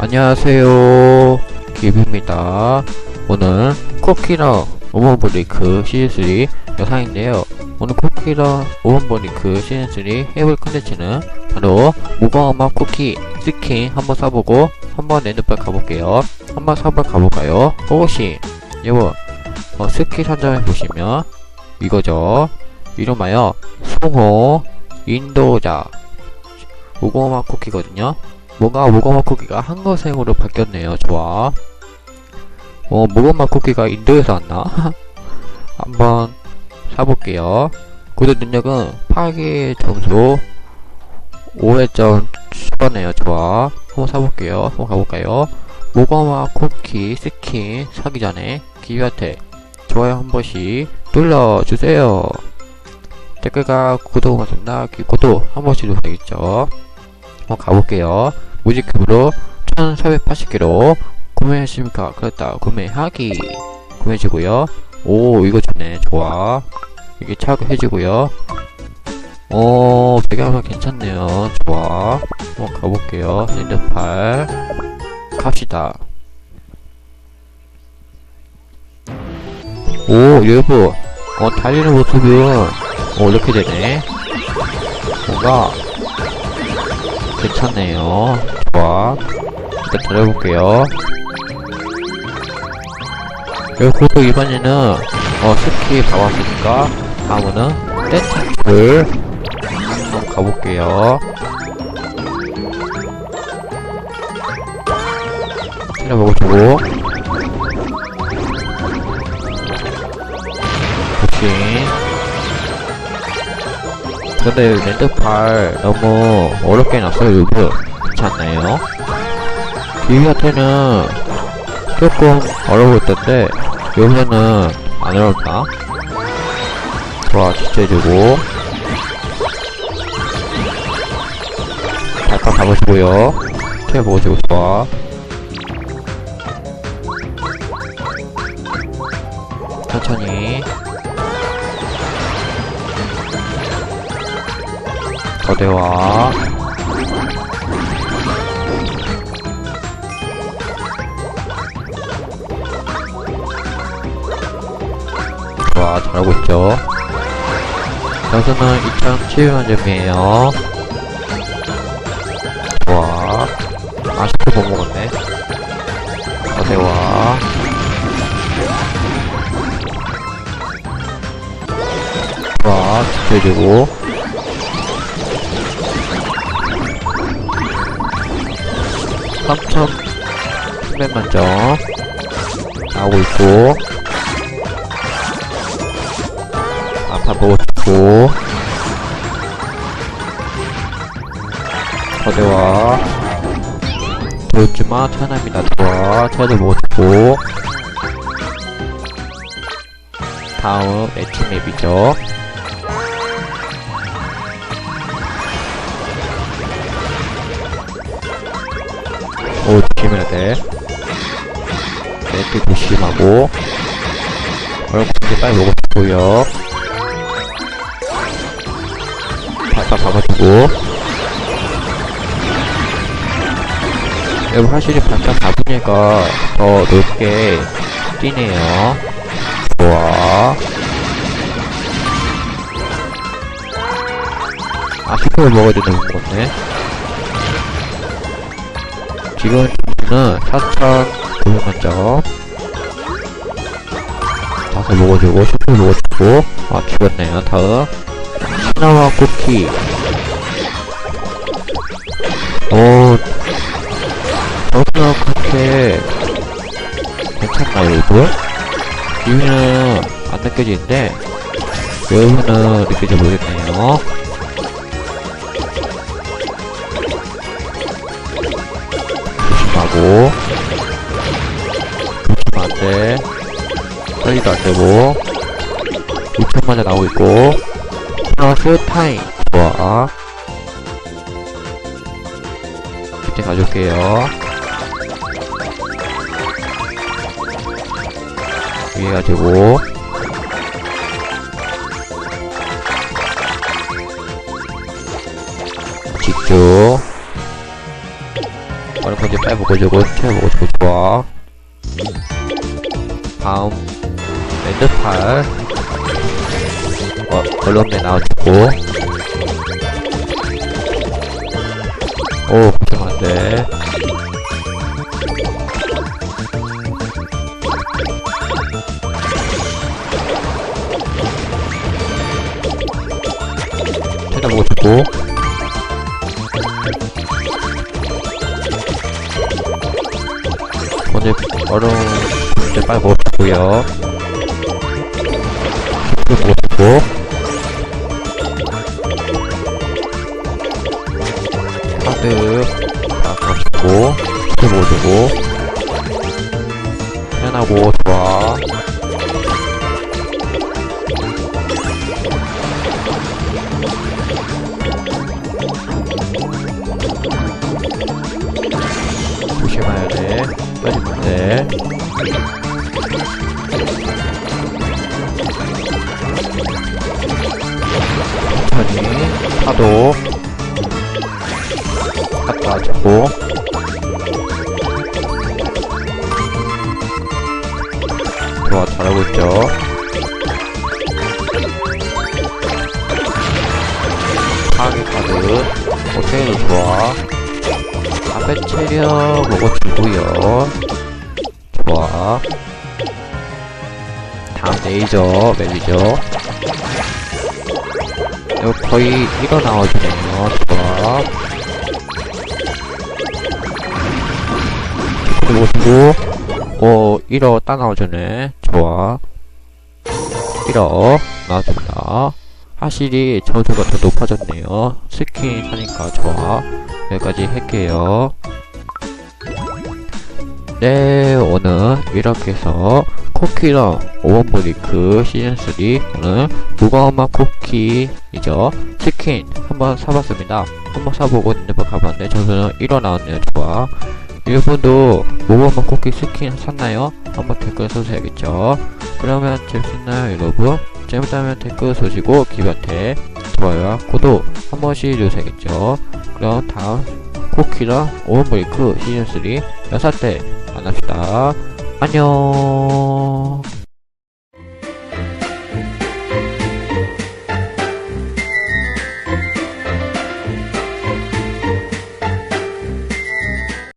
안녕하세요. 기브입니다. 오늘 코키랑 오븐브레이크 시즌3 영상인데요. 오늘 코키랑 오븐브레이크 시즌3 해볼 컨텐츠는 바로 무광음악 쿠키 스킨 한번 사보고 한번 랜드빨 가볼게요. 한번 사볼 가볼까요? 혹시 여러분 어, 스킨 선점해 보시면 이거죠. 이름하여 송호 인도자. 무광음악 쿠키거든요 뭔가 무거마 쿠키가 한거생으로 바뀌었네요. 좋아. 어, 무거마 쿠키가 인도에서 왔나? 한번 사볼게요. 구독 능력은 파괴 점수 5회점 추가네요. 좋아. 한번 사볼게요. 한번 가볼까요? 무거마 쿠키 스킨 사기 전에 기회한테 좋아요 한 번씩 눌러주세요. 댓글과 구독 맞습니다. 구독 한 번씩 눌러야겠죠. 한번 가볼게요. 무지급으로 1480개로 구매하십니까? 그렇다. 구매하기. 구매해주고요. 오, 이거 좋네. 좋아. 이게 차고해주고요. 오, 배경화 괜찮네요. 좋아. 한번 가볼게요. 랜드팔. 갑시다. 오, 여러분. 어, 달리는 모습은, 어, 이렇게 되네. 뭔가, 괜찮네요. 좋아. 일단 잘해볼게요. 그리고 이번에는 어 스키 가봤으니까 다음은 댄스풀 한번 가볼게요. 찾아보고 그렇지. 근데 랜드팔 너무 어렵게 났어요. 여러분 그렇지 않나요? 비비한테는 조금 어려워 보였던데 여기서는 안 어렵다. 좋아 해주고. 발판 잡으시고요. 태 보시고 좋아 거대와. 좋아 잘하고 있죠? 여기서는 2,700점이에요. 좋아. 아쉽게 못 먹었네. 거대와. 좋아 지켜주고 삼천 300만점 나오고 있고 아파 싶고. 거대와 보였지만 천합니다. 좋아 보고 싶고. 다음 매치 맵이죠 오 조심해야 돼 네트 조심하고. 얼굴 빨리 먹고 싶고요. 바닥 박아주고. 여러분 확실히 반짝 잡으니까 더 높게 뛰네요. 좋아. 아쉽게 먹어야 되는 건데 지금 점수는 4,900만점 다섯 먹어주고 슈퍼 먹어주고. 아 죽었네요 다음 시나와 쿠키. 오 저기가 그렇게 괜찮나요 이거? 기분은 안 느껴지는데 여러분은 느껴져 모르겠네요 조심 안돼 빨리도 안되고. 6천만에 나오고 있고. 플러스 타임. 좋아. 이제 가져올게요. 위에 가지고. 직접 빨리 먹어주고 채워 먹어주고 좋아. 다음. 레드팔. 어 얼른내 나와주고. 오 고생 안돼 최다 먹어주고 얼음 이제 빨리 먹어주고요. 또 먹어주고. 카드 다 먹어주고 또 먹어주고. 편하고 좋아 조심해야 돼. 빠지면 돼 천천히 파도 갔다 주고. 좋아 잘하고 있죠? 파괴 카드. 오케이 좋아 앞에 체력 먹어 주고요. 좋아. 다음 레이저 맵이죠 이거 거의 이거 나와주네요. 좋아. 그리고. 오 1어 따 나와주네. 좋아. 1어. 나와줍니다 확실히 점수가 더 높아졌네요. 스킨 하니까 좋아. 여기까지 할게요. 네 오늘 이렇게 해서 쿠키랑 오원브리크 시즌3 오늘 무거운 맛 쿠키이죠? 스킨 한번 사봤습니다. 한번 사보고 닌드버 가봤는데 점수는 1어 나왔네요 좋아. 무거운 맛 쿠키 스킨 샀나요? 한번 댓글 써주셔야겠죠? 그러면 재밌나요 여러분? 재밌다면 댓글 써주시고 기반태 좋아요와 구독 한 번씩 해주셔야겠죠 그럼 다음 쿠키랑 오븐브레이크 시즌3 6살 때 만납시다. 안녕.